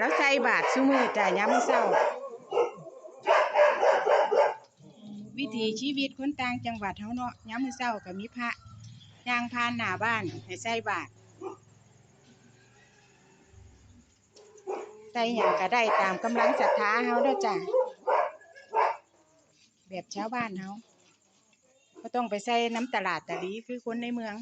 แล้วใส่บาทซุมือจ้ะย้ำมือเช้า วิถีชีวิตคนต่างจังหวัดเฮาเนาะย้ำมือเช้าก็มีพระย่างผ่านหน้าบ้านให้ใส่บาทใส่หยังก็ได้ตามกำลังศรัทธาเฮาเด้อจ้ะแบบชาวบ้านเฮาบ่ต้องไปใส่น้ำตลาดตะลีคือคนในเมือง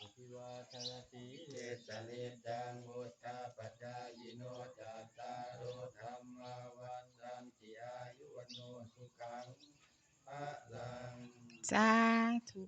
อภิ วาทนติเลสนิจังมุตตาปจายโนจัตตารุธรรมวันรันติอายุวโนสุขังพระลังสาธุ